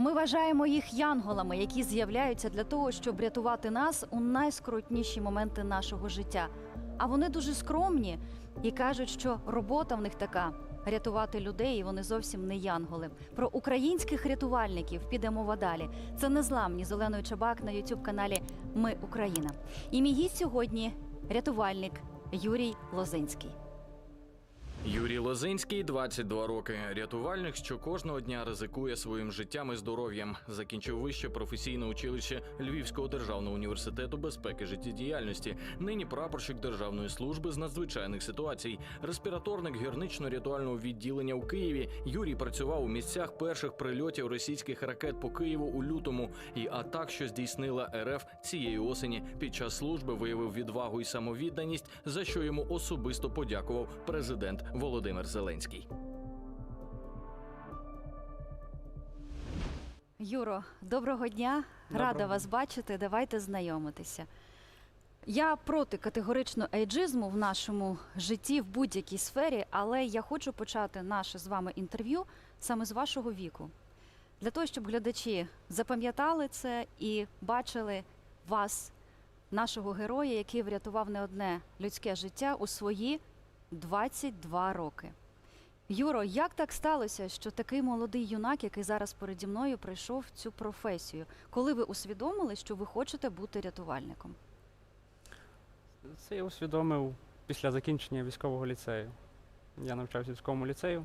Ми вважаємо їх янголами, які з'являються для того, щоб рятувати нас у найскрутніші моменти нашого життя. А вони дуже скромні і кажуть, що робота в них така рятувати людей, і вони зовсім не янголи. Про українських рятувальників піде мова далі. Це незламні з Оленою Чабак на youtube каналі Ми Україна. І мій гість сьогодні рятувальник Юрій Лозинський. Юрій Лозинський, 22 роки. Рятувальник, що кожного дня ризикує своїм життям і здоров'ям. Закінчив вище професійне училище Львівського державного університету безпеки життєдіяльності. Нині прапорщик Державної служби з надзвичайних ситуацій. Респіраторник гірнично-рятувального відділення у Києві. Юрій працював у місцях перших прильотів російських ракет по Києву у лютому і атак, що здійснила РФ цієї осені. Під час служби виявив відвагу і самовідданість, за що йому особисто подякував президент Володимир Зеленський. Юро, доброго дня. Рада вас бачити. Давайте знайомитися. Я проти категорично ейджизму в нашому житті в будь-якій сфері, але я хочу почати наше з вами інтерв'ю саме з вашого віку. Для того, щоб глядачі запам'ятали це і бачили вас, нашого героя, який врятував не одне людське життя у свої 22 роки. Юро, як так сталося, що такий молодий юнак, який зараз переді мною, прийшов цю професію? Коли ви усвідомили, що ви хочете бути рятувальником? Це я усвідомив після закінчення військового ліцею. Я навчався військовому ліцею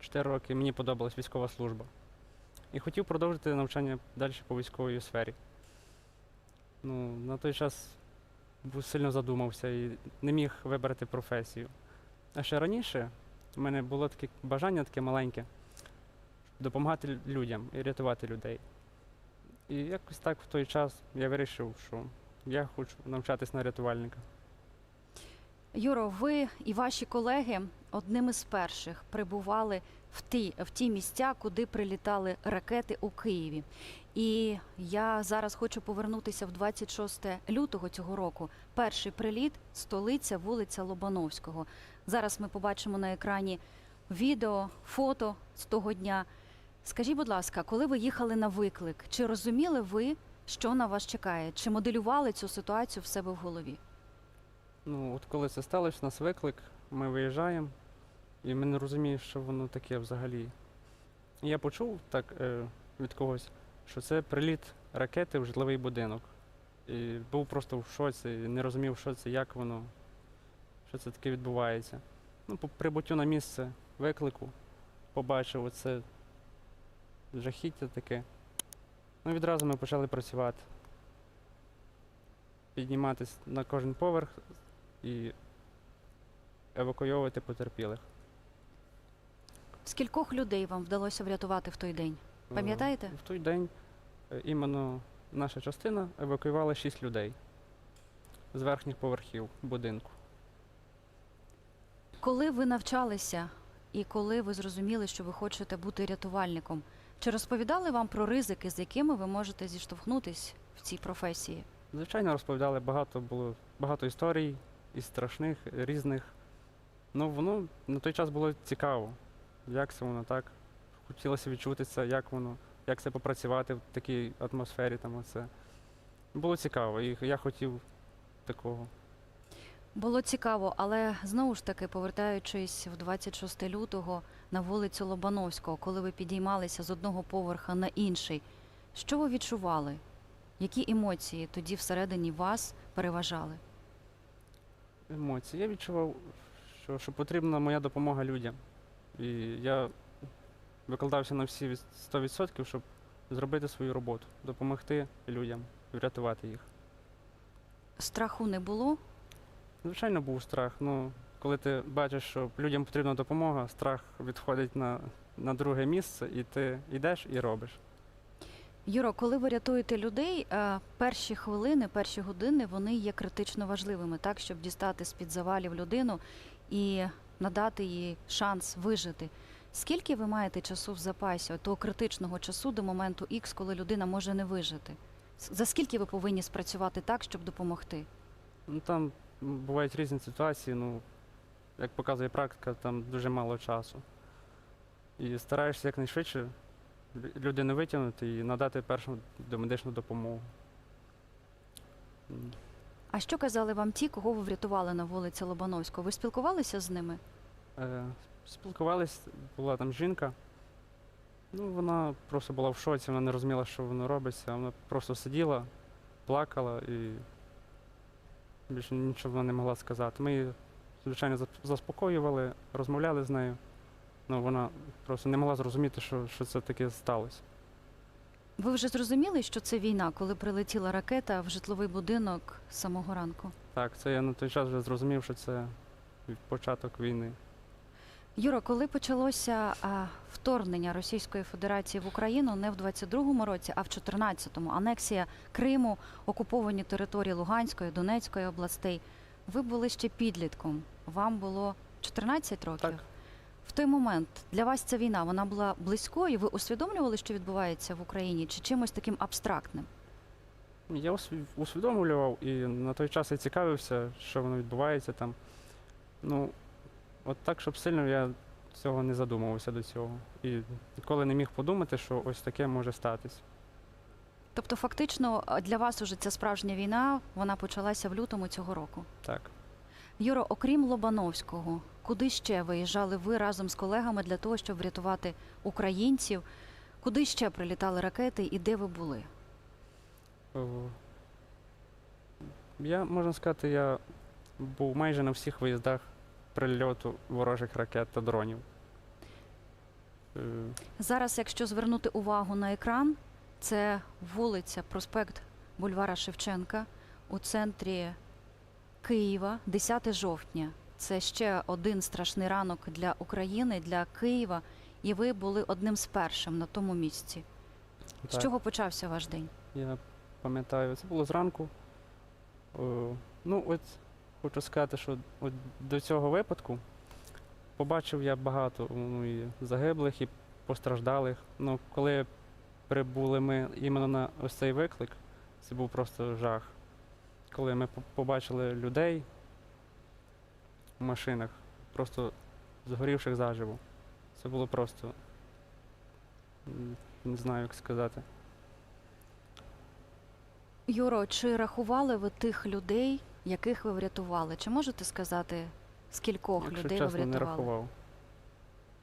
4 роки, мені подобалась військова служба. І хотів продовжити навчання далі по військовій сфері. Ну, на той час був сильно задумався і не міг вибрати професію. А ще раніше в мене було таке бажання таке маленьке допомагати людям і рятувати людей. І якось так в той час я вирішив, що я хочу навчатись на рятувальника. Юро, ви і ваші колеги одними з перших прибували в ті, в ті місця, куди прилітали ракети у Києві. І я зараз хочу повернутися в 26 лютого цього року. Перший приліт столиця, вулиця Лобановського. Зараз ми побачимо на екрані відео, фото з того дня. Скажіть, будь ласка, коли ви їхали на виклик, чи розуміли ви, що на вас чекає? Чи моделювали цю ситуацію в себе в голові? Ну, от коли це сталося, нас виклик, ми виїжджаємо, і ми не розуміємо, що воно таке взагалі. Я почув так е, від когось, що це приліт ракети в житловий будинок. І був просто в шоці, не розумів, що це, як воно, що це таке відбувається. Ну, по прибуттю на місце виклику побачив оце жахіття таке. Ну, відразу ми почали працювати. Підніматись на кожен поверх і евакуйовувати потерпілих. Скількох людей вам вдалося врятувати в той день? Е, Пам'ятаєте? В той день е, іменно наша частина евакуювала 6 людей з верхніх поверхів будинку. Коли ви навчалися і коли ви зрозуміли, що ви хочете бути рятувальником, чи розповідали вам про ризики, з якими ви можете зіштовхнутись в цій професії? Звичайно, розповідали багато було багато історій і страшних, і різних. Ну, воно на той час було цікаво, як це воно так. Хотілося відчути це, як воно, як це попрацювати в такій атмосфері. Там оце. Було цікаво, і я хотів такого. Було цікаво, але знову ж таки, повертаючись в 26 лютого на вулицю Лобановського, коли ви підіймалися з одного поверха на інший, що ви відчували? Які емоції тоді всередині вас переважали? емоції. Я відчував, що, що потрібна моя допомога людям. І я викладався на всі від- 100%, щоб зробити свою роботу, допомогти людям, врятувати їх. Страху не було? Звичайно, був страх. Ну, коли ти бачиш, що людям потрібна допомога, страх відходить на, на друге місце, і ти йдеш і робиш. Юро, коли ви рятуєте людей, е, перші хвилини, перші години вони є критично важливими, так щоб дістати з під завалів людину і надати їй шанс вижити. Скільки ви маєте часу в запасі, того критичного часу до моменту Х, коли людина може не вижити? За скільки ви повинні спрацювати так, щоб допомогти? Ну, там бувають різні ситуації, ну, як показує практика, там дуже мало часу. І стараєшся якнайшвидше лю- людину витягнути і надати першу домедичну допомогу. А що казали вам ті, кого ви врятували на вулиці Лобановського? Ви спілкувалися з ними? Е, спілкувались, була там жінка. Ну, вона просто була в шоці, вона не розуміла, що воно робиться. Вона просто сиділа, плакала і більше нічого вона не могла сказати. Ми її, звичайно, зас- заспокоювали, розмовляли з нею. Ну, вона просто не могла зрозуміти, що, що це таке сталося. Ви вже зрозуміли, що це війна, коли прилетіла ракета в житловий будинок з самого ранку? Так, це я на той час вже зрозумів, що це початок війни. Юро, коли почалося а, вторгнення Російської Федерації в Україну не в 22-му році, а в 14-му, анексія Криму, окуповані території Луганської, Донецької областей, ви були ще підлітком. Вам було 14 років. Так. В той момент для вас ця війна вона була близькою. Ви усвідомлювали, що відбувається в Україні, чи чимось таким абстрактним? Я усвідомлював і на той час я цікавився, що воно відбувається там. Ну, от так, щоб сильно я цього не задумувався до цього. І ніколи не міг подумати, що ось таке може статись. Тобто, фактично, для вас уже ця справжня війна вона почалася в лютому цього року. Так. Юро, окрім Лобановського, куди ще виїжджали ви разом з колегами для того, щоб врятувати українців? Куди ще прилітали ракети і де ви були? Я, можна сказати, я був майже на всіх виїздах прильоту ворожих ракет та дронів. Е, Зараз, якщо звернути увагу на екран, це вулиця, проспект Бульвара Шевченка у центрі Києва, 10 жовтня. Це ще один страшний ранок для України, для Києва. І ви були одним з першим на тому місці. З чого почався ваш день? Я пам'ятаю, це було зранку. О, ну, от хочу сказати, що от до цього випадку побачив я багато ну, і загиблих, і постраждалих. Ну, коли прибули ми іменно на ось цей виклик, це був просто жах. Коли ми побачили людей в машинах, просто згорівших заживо. Це було просто. Не знаю, як сказати. Юро, чи рахували ви тих людей, яких ви врятували? Чи можете сказати, скількох Якщо людей чесно, ви не врятували? рахував.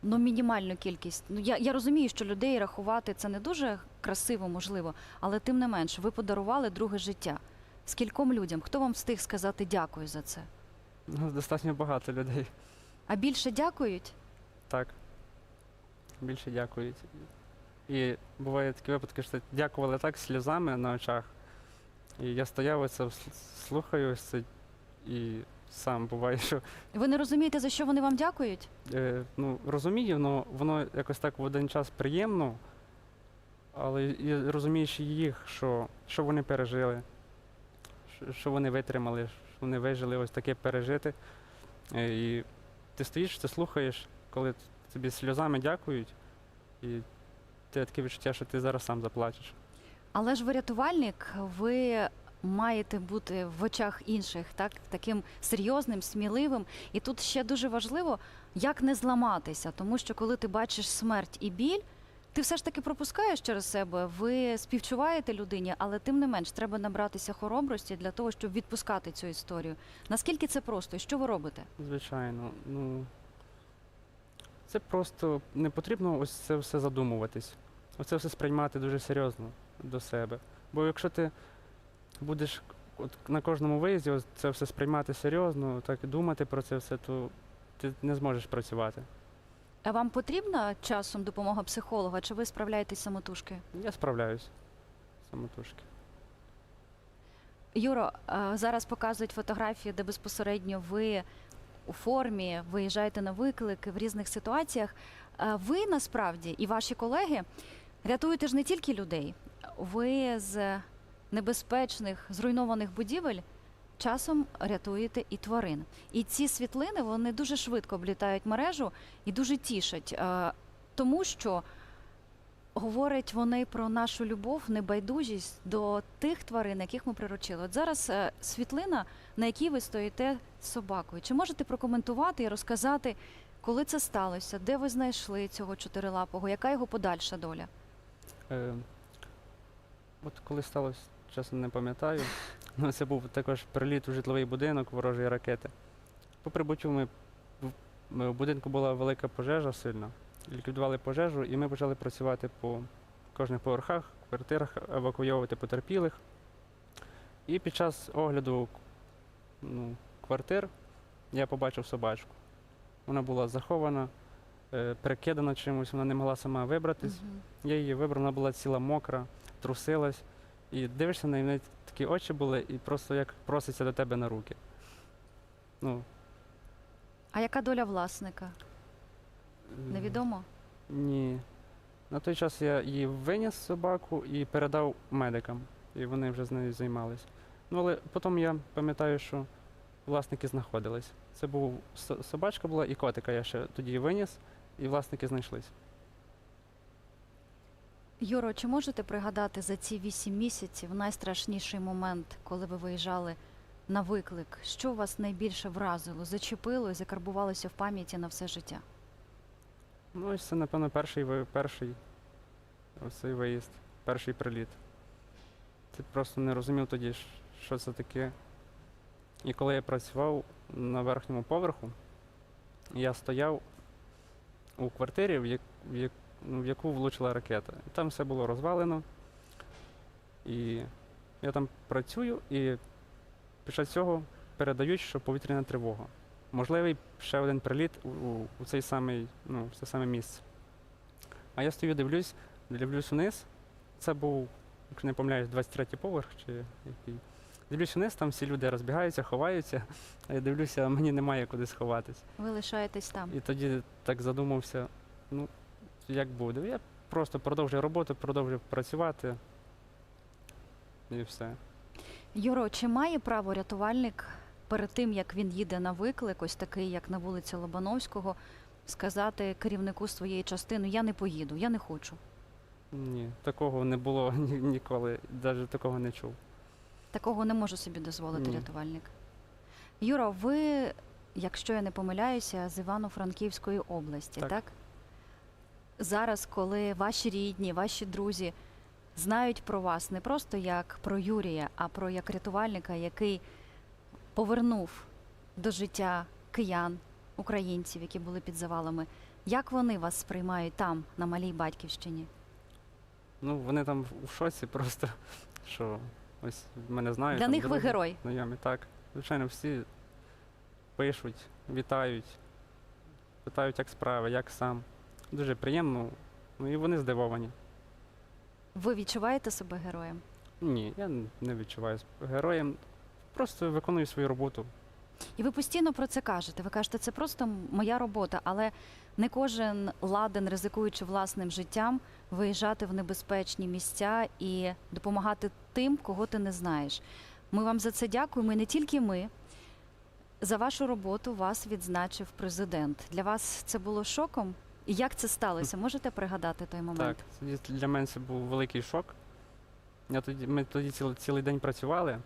Ну, мінімальну кількість. Ну я, я розумію, що людей рахувати це не дуже красиво, можливо, але тим не менш, ви подарували друге життя. Скільком людям? Хто вам встиг сказати дякую за це? Ну, достатньо багато людей. А більше дякують? Так. Більше дякують. І буває такі випадки, що дякували так сльозами на очах. І я стояв оце, слухаю ось це, і сам буває, що Ви не розумієте, за що вони вам дякують? е, ну, розумію, але воно якось так в один час приємно, але і розумієш і їх, що, що вони пережили, що, що вони витримали, що вони вижили ось таке пережити. Е, І ти стоїш, ти слухаєш, коли тобі сльозами дякують, і ти таке відчуття, що ти зараз сам заплачеш. Але ж ви рятувальник, ви маєте бути в очах інших, так таким серйозним, сміливим. І тут ще дуже важливо, як не зламатися, тому що коли ти бачиш смерть і біль. Ти все ж таки пропускаєш через себе, ви співчуваєте людині, але тим не менш треба набратися хоробрості для того, щоб відпускати цю історію. Наскільки це просто що ви робите? Звичайно, ну це просто не потрібно ось це все задумуватись. Оце все сприймати дуже серйозно до себе. Бо якщо ти будеш от на кожному виїзді це все сприймати серйозно, так і думати про це все, то ти не зможеш працювати. А вам потрібна часом допомога психолога, чи ви справляєтесь самотужки? Я справляюсь самотужки. Юро, зараз показують фотографії, де безпосередньо ви у формі виїжджаєте на виклик в різних ситуаціях. Ви насправді і ваші колеги рятуєте ж не тільки людей, ви з небезпечних зруйнованих будівель часом рятуєте і тварин. І ці світлини вони дуже швидко облітають мережу і дуже тішать, е, тому що говорять вони про нашу любов, небайдужість до тих тварин, яких ми приручили. От зараз е, світлина, на якій ви стоїте з собакою. Чи можете прокоментувати і розказати, коли це сталося, де ви знайшли цього чотирилапого, яка його подальша доля? От коли сталося, чесно не пам'ятаю. Ну, це був також приліт у житловий будинок ворожої ракети. По прибуттю ми в- будинку була велика пожежа сильна. Ліквідували пожежу, і ми почали працювати по кожних поверхах, квартирах, евакуйовувати потерпілих. І під час огляду ну, квартир я побачив собачку. Вона була захована, е, перекидана чимось, вона не могла сама вибратись. Мгм. Я її вибрав, вона була ціла мокра, трусилась. І дивишся на неї, такі очі були, і просто як проситься до тебе на руки. Ну, А яка доля власника? м, Невідомо? Ні. На той час я її виніс собаку і передав медикам, і вони вже з нею займались. Ну, але потім я пам'ятаю, що власники знаходились. Це був со- собачка була і котика я ще тоді виніс, і власники знайшлись. Юро, чи можете пригадати за ці вісім місяців найстрашніший момент, коли ви виїжджали на виклик? Що вас найбільше вразило, зачепило і закарбувалося в пам'яті на все життя? Ну, ось це, напевно, перший, перший цей виїзд, перший приліт. Ти просто не розумів тоді, що це таке. І коли я працював на верхньому поверху, я стояв у квартирі, в, як, в, як, ну, в яку влучила ракета. І Там все було розвалено. І я там працюю, і після цього передають, що повітряна тривога. Можливий ще один приліт у, у, у цей самий, ну, в це саме місце. А я стою, дивлюсь, дивлюсь вниз. Це був, якщо не помиляюсь, 23-й поверх чи який. Дивлюсь вниз, там всі люди розбігаються, ховаються, а я дивлюся, мені немає куди сховатись. Ви лишаєтесь там. І тоді так задумався, ну, як буде. Я просто продовжую роботу, продовжую працювати. І все. Юро, чи має право рятувальник перед тим, як він їде на виклик, ось такий, як на вулиці Лобановського, сказати керівнику своєї частини Я не поїду, я не хочу. Ні, такого не було ні- ніколи, навіть такого не чув. Такого не може собі дозволити Ні. рятувальник. Юро, ви, якщо я не помиляюся, з Івано-Франківської області, так. Так. Зараз, коли ваші рідні, ваші друзі знають про вас не просто як про Юрія, а про як рятувальника, який повернув до життя киян, українців, які були під завалами. Як вони вас сприймають там, на малій батьківщині? Ну, вони там в- у шоці просто, що ось мене знають. Для там них ви друзі, герой. Знайомі, так. Звичайно, всі пишуть, вітають, питають, як справи, як сам. Дуже приємно. Ну і вони здивовані. Ви відчуваєте себе героєм? Ні, я не відчуваю себе героєм. Просто виконую свою роботу. І ви постійно про це кажете. Ви кажете, це просто моя робота, але не кожен ладен, ризикуючи власним життям, виїжджати в небезпечні місця і допомагати тим, кого ти не знаєш. Ми вам за це дякуємо. І не тільки ми. За вашу роботу вас відзначив президент. Для вас це було шоком? І як це сталося? Можете пригадати той момент? Так, для мене це був великий шок. Я тоді, ми тоді цілий, цілий день працювали.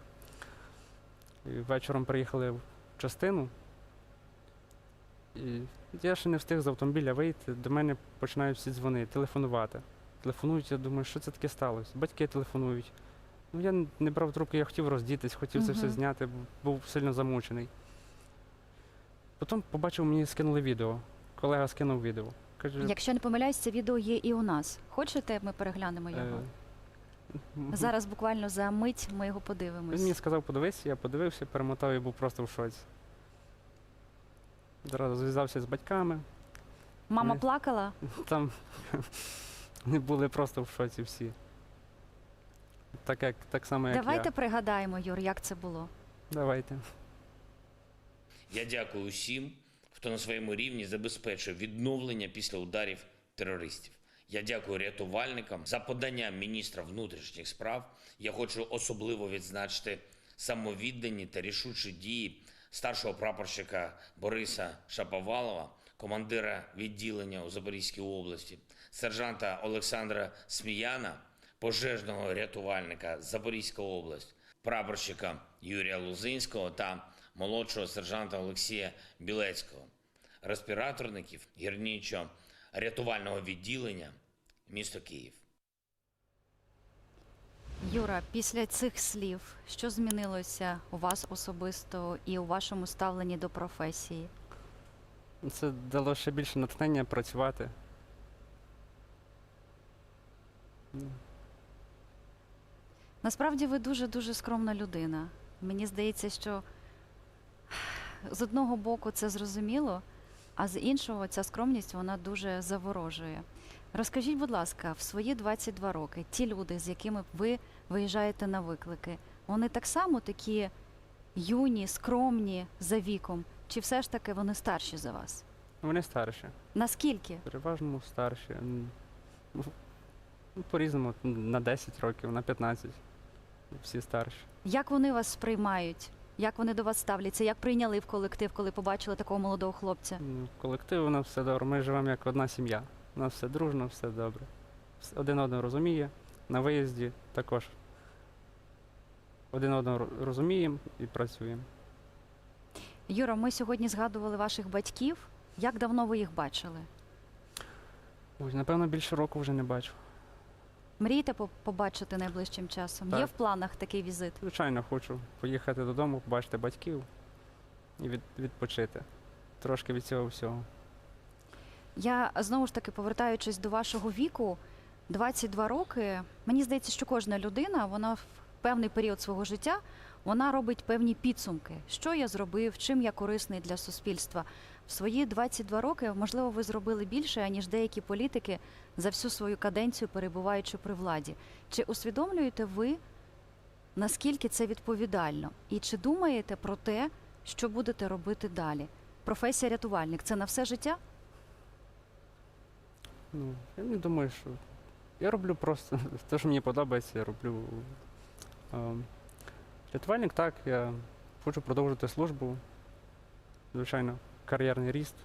І вечором приїхали в частину. І я ще не встиг з автомобіля вийти. До мене починають всі дзвонити, телефонувати. Телефонують, я думаю, що це таке сталося? Батьки телефонують. Ну, я не брав трубки, я хотів роздітись, хотів це все зняти, був сильно замучений. Потім побачив, мені скинули відео. Колега скинув відео. Каже, Якщо не помиляюсь, це відео є і у нас. Хочете, ми переглянемо його? Е, Зараз буквально за мить ми його подивимось. Він мені сказав, подивись, я подивився, перемотав і був просто в шоці. Зразу зв'язався з батьками. Мама Ми- плакала. Там вони були просто в шоці всі. Так, як, так само, як Давайте я. пригадаємо, Юр, як це було. Давайте. Я дякую усім, хто на своєму рівні забезпечує відновлення після ударів терористів. Я дякую рятувальникам за подання міністра внутрішніх справ. Я хочу особливо відзначити самовіддані та рішучі дії старшого прапорщика Бориса Шаповалова, командира відділення у Запорізькій області, сержанта Олександра Сміяна, пожежного рятувальника Запорізька область, прапорщика Юрія Лузинського та молодшого сержанта Олексія Білецького, респіраторників гірничо-рятувального відділення місто Київ. Юра, після цих слів, що змінилося у вас особисто і у вашому ставленні до професії? Це дало ще більше натхнення працювати. Насправді ви дуже дуже скромна людина. Мені здається, що з одного боку це зрозуміло, а з іншого ця скромність вона дуже заворожує. Розкажіть, будь ласка, в свої 22 роки ті люди, з якими ви виїжджаєте на виклики, вони так само такі юні, скромні за віком, чи все ж таки вони старші за вас? Вони старші. Наскільки? Переважно старші. Ну, ну, По-різному, на 10 років, на 15. Всі старші. Як вони вас сприймають? Як вони до вас ставляться? Як прийняли в колектив, коли побачили такого молодого хлопця? Ну, Колектив у нас все добре. Ми живемо як одна сім'я. У нас все дружно, все добре. Вс- Один одного розуміє. На виїзді також. Один одного ро- розуміємо і працюємо. Юра, ми сьогодні згадували ваших батьків. Як давно ви їх бачили? Ой, напевно, більше року вже не бачу. Мрієте по- побачити найближчим часом? Є в планах такий візит? Звичайно, хочу поїхати додому, побачити батьків і від, відпочити. Трошки від цього всього. Я знову ж таки повертаючись до вашого віку, 22 роки. Мені здається, що кожна людина, вона в певний період свого життя, вона робить певні підсумки. Що я зробив, чим я корисний для суспільства. В свої 22 роки, можливо, ви зробили більше, аніж деякі політики за всю свою каденцію перебуваючи при владі. Чи усвідомлюєте ви, наскільки це відповідально? І чи думаєте про те, що будете робити далі? Професія рятувальник це на все життя? Ну, я не думаю, що. Я роблю просто те, що мені подобається, я роблю. Рятувальник так, я хочу продовжити службу. Звичайно, кар'єрний ріст.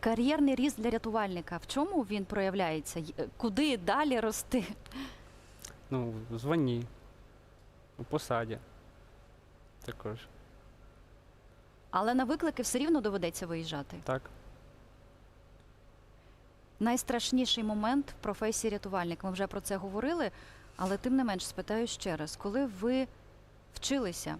Кар'єрний ріст для рятувальника. В чому він проявляється? Куди далі рости? Ну, в званні, у посаді. Також. Але на виклики все рівно доведеться виїжджати. Так. Найстрашніший момент в професії рятувальник. Ми вже про це говорили, але тим не менш спитаю ще раз, коли ви вчилися,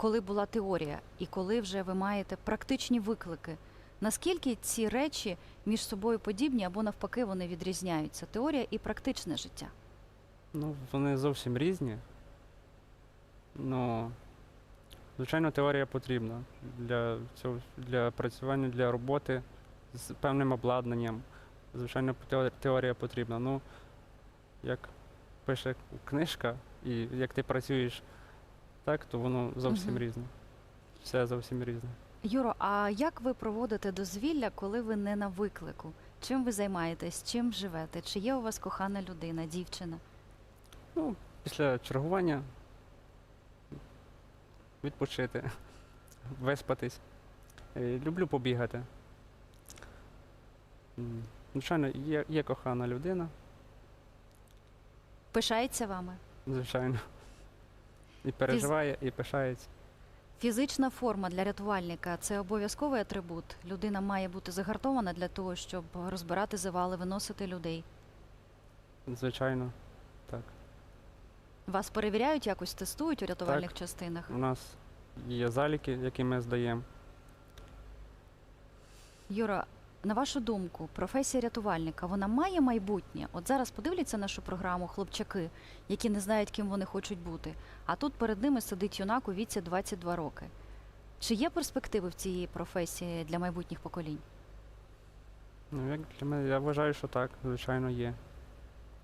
коли була теорія, і коли вже ви маєте практичні виклики, наскільки ці речі між собою подібні або навпаки вони відрізняються? Теорія і практичне життя. Ну, вони зовсім різні. Ну, звичайно, теорія потрібна для цього для працювання, для роботи з певним обладнанням. Звичайно, теорія потрібна. Ну, як пише книжка, і як ти працюєш так, то воно зовсім Мгм. різне. Все зовсім різне. Юро, а як ви проводите дозвілля, коли ви не на виклику? Чим ви займаєтесь? Чим живете? Чи є у вас кохана людина, дівчина? Ну, після чергування відпочити, виспатись. Е, Люблю побігати. М, Звичайно, є, є кохана людина, Пишається вами? звичайно. І переживає, і пишається. Фізична форма для рятувальника це обов'язковий атрибут. Людина має бути загартована для того, щоб розбирати завали, виносити людей. Звичайно, так. Вас перевіряють якось, тестують у рятувальних частинах. У нас є заліки, які ми здаємо. Юра, на вашу думку, професія рятувальника вона має майбутнє? От зараз подивляться нашу програму хлопчаки, які не знають, ким вони хочуть бути. А тут перед ними сидить юнак у віці 22 роки. Чи є перспективи в цієї професії для майбутніх поколінь? Ну, як для мене, я вважаю, що так, звичайно, є.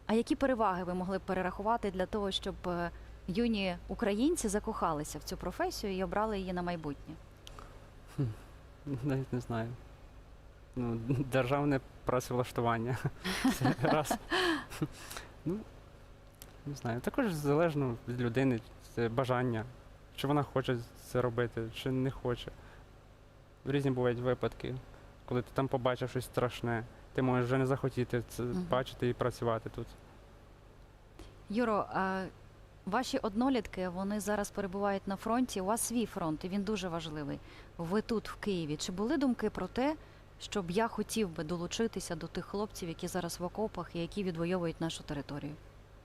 А які переваги ви могли б перерахувати для того, щоб е, юні українці закохалися в цю професію і обрали її на майбутнє? Навіть не знаю. Ну, державне працевлаштування. Це раз. ну, не знаю. Також залежно від людини, це бажання, чи вона хоче це робити, чи не хоче. Різні бувають випадки, коли ти там побачив щось страшне, ти можеш вже не захотіти це бачити і працювати тут. Юро, а ваші однолітки вони зараз перебувають на фронті. У вас свій фронт, і він дуже важливий. Ви тут, в Києві. Чи були думки про те, щоб я хотів би долучитися до тих хлопців, які зараз в окопах і які відвоюють нашу територію?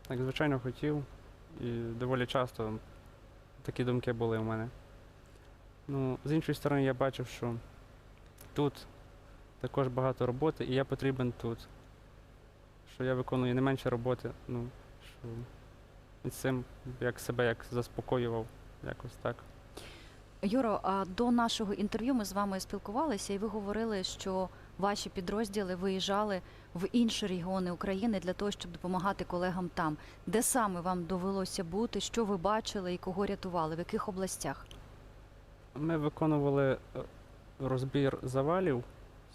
Так, звичайно, хотів. І доволі часто такі думки були у мене. Ну, з іншої сторони, я бачив, що тут також багато роботи, і я потрібен тут. Що я виконую не менше роботи, ну, що і цим як себе як заспокоював, якось так. Юро, а до нашого інтерв'ю ми з вами спілкувалися, і ви говорили, що ваші підрозділи виїжджали в інші регіони України для того, щоб допомагати колегам там. Де саме вам довелося бути? Що ви бачили і кого рятували? В яких областях? Ми виконували е, розбір завалів.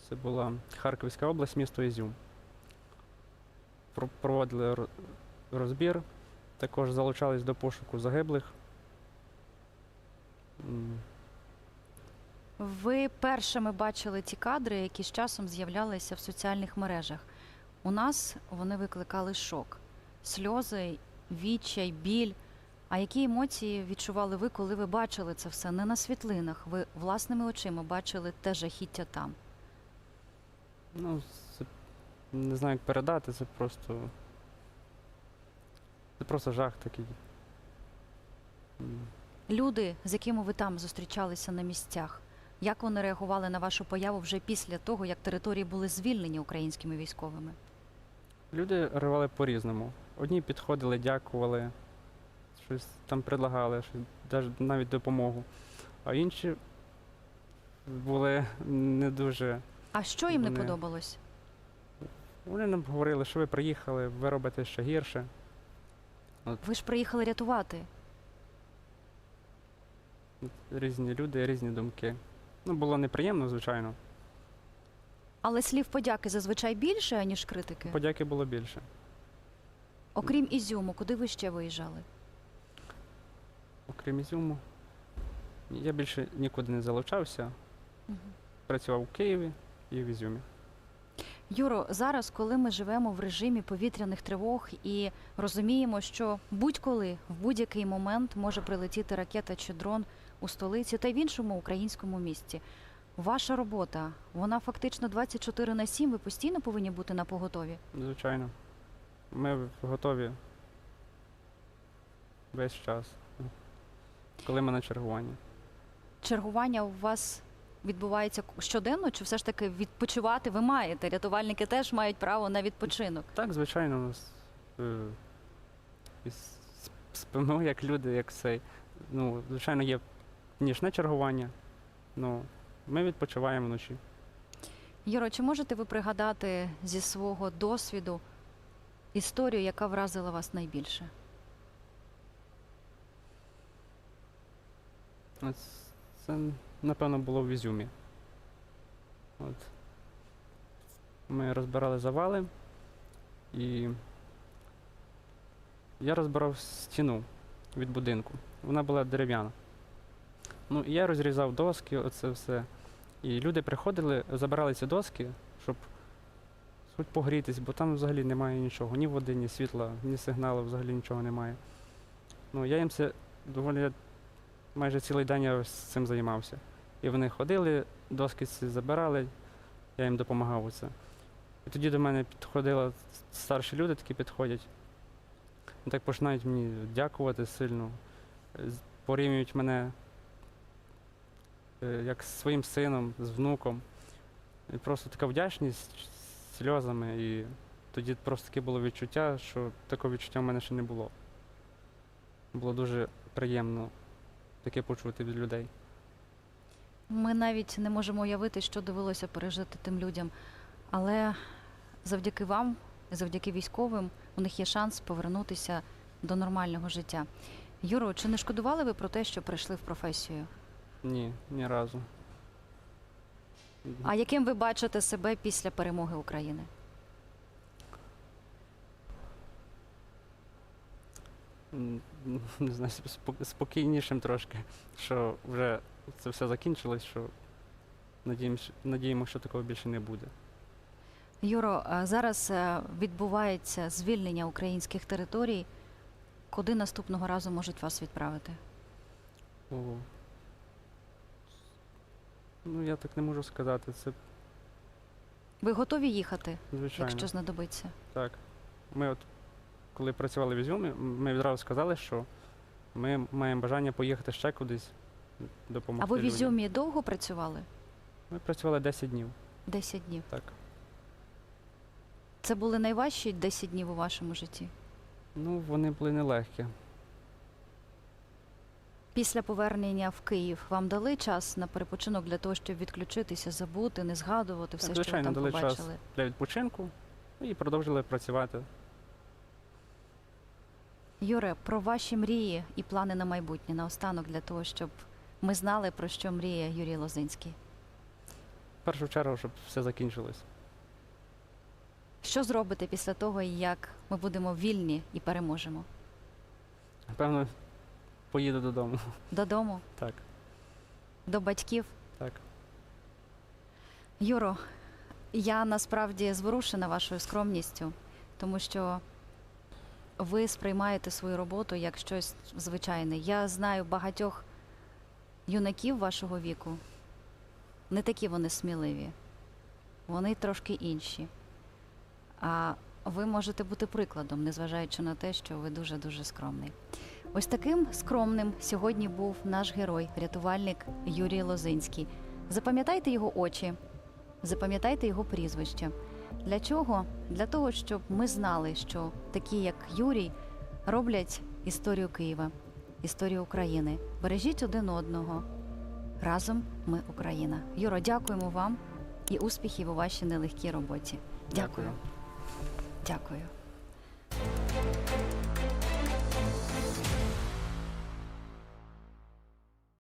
Це була Харківська область, місто Ізюм. Про- Проводили розбір, також залучались до пошуку загиблих. Ви першими бачили ті кадри, які з часом з'являлися в соціальних мережах. У нас вони викликали шок, сльози, відчай, біль. А які емоції відчували ви, коли ви бачили це все не на світлинах? Ви власними очима бачили те жахіття там. Ну, це, не знаю, як передати, це просто. Це просто жах такий. Люди, з якими ви там зустрічалися на місцях, як вони реагували на вашу появу вже після того, як території були звільнені українськими військовими? Люди реагували по-різному. Одні підходили, дякували, щось там предлагали, щось, навіть допомогу. А інші були не дуже. А що їм не подобалось? Вони нам говорили, що ви приїхали, ви робите ще гірше. Ви ж приїхали рятувати. Різні люди, різні думки. Ну, було неприємно, звичайно. Але слів подяки зазвичай більше, ніж критики. Подяки було більше. Окрім Ізюму, куди ви ще виїжджали? Окрім Ізюму. Я більше нікуди не залучався. Працював у Києві і в Ізюмі. Юро, зараз, коли ми живемо в режимі повітряних тривог і розуміємо, що будь-коли в будь-який момент може прилетіти ракета чи дрон у столиці та в іншому українському місті. Ваша робота, вона фактично 24 на 7, ви постійно повинні бути на поготові. Звичайно. Ми готові весь час, коли ми на чергуванні. Чергування у вас відбувається щоденно, чи все ж таки відпочивати ви маєте? Рятувальники теж мають право на відпочинок. Так, звичайно, у нас е, спимо як люди, як цей. Ну, звичайно, є нічне чергування. Ну, ми відпочиваємо вночі. Юро, чи можете ви пригадати зі свого досвіду історію, яка вразила вас найбільше? Це, напевно, було в Ізюмі. От. Ми розбирали завали, і я розбирав стіну від будинку. Вона була дерев'яна. Ну, я розрізав доски, оце все. І люди приходили, забирали ці доски, щоб хоч погрітись, бо там взагалі немає нічого, ні води, ні світла, ні сигналу, взагалі нічого немає. Ну, я їм це доволі майже цілий день я з цим займався. І вони ходили, доски ці забирали, я їм допомагав у це. І тоді до мене підходили старші люди, такі підходять. І так починають мені дякувати сильно, порівнюють мене як з своїм сином, з внуком. І просто така вдячність сльозами. І тоді просто таке було відчуття, що такого відчуття в мене ще не було. Було дуже приємно таке почути від людей. Ми навіть не можемо уявити, що довелося пережити тим людям. Але завдяки вам, завдяки військовим, у них є шанс повернутися до нормального життя. Юро, чи не шкодували ви про те, що прийшли в професію? Ні, ні разу. А яким ви бачите себе після перемоги України? Не знаю, спокійнішим трошки, що вже це все закінчилось, що надіємося, надіємо, що такого більше не буде. Юро, зараз е, відбувається звільнення українських територій. Куди наступного разу можуть вас відправити? О. Ну, я так не можу сказати. Це Ви готові їхати, звичайно. якщо знадобиться? Так. Ми от коли працювали в Ізюмі, ми відразу сказали, що ми маємо бажання поїхати ще кудись допомогти. А ви в людям. Ізюмі довго працювали? Ми працювали 10 днів. 10 днів. Так. Це були найважчі 10 днів у вашому житті. Ну, вони були нелегкі. Після повернення в Київ вам дали час на перепочинок для того, щоб відключитися, забути, не згадувати все, Так, що ви там дали час. побачили. Для відпочинку і продовжили працювати. Юре, про ваші мрії і плани на майбутнє наостанок для того, щоб ми знали, про що мріє Юрій Лозинський. В першу чергу, щоб все закінчилось. Що зробите після того, як ми будемо вільні і переможемо? Напевно, поїду додому. Додому, Так, до батьків? так. Юро, я насправді зворушена вашою скромністю, тому що ви сприймаєте свою роботу як щось звичайне. Я знаю багатьох юнаків вашого віку. Не такі вони сміливі, вони трошки інші. А ви можете бути прикладом, незважаючи на те, що ви дуже-дуже скромний. Ось таким скромним сьогодні був наш герой, рятувальник Юрій Лозинський. Запам'ятайте його очі, запам'ятайте його прізвище. Для чого? Для того, щоб ми знали, що такі, як Юрій, роблять історію Києва, історію України. Бережіть один одного. Разом ми Україна. Юро, дякуємо вам і успіхів у вашій нелегкій роботі. Дякую. Дякую.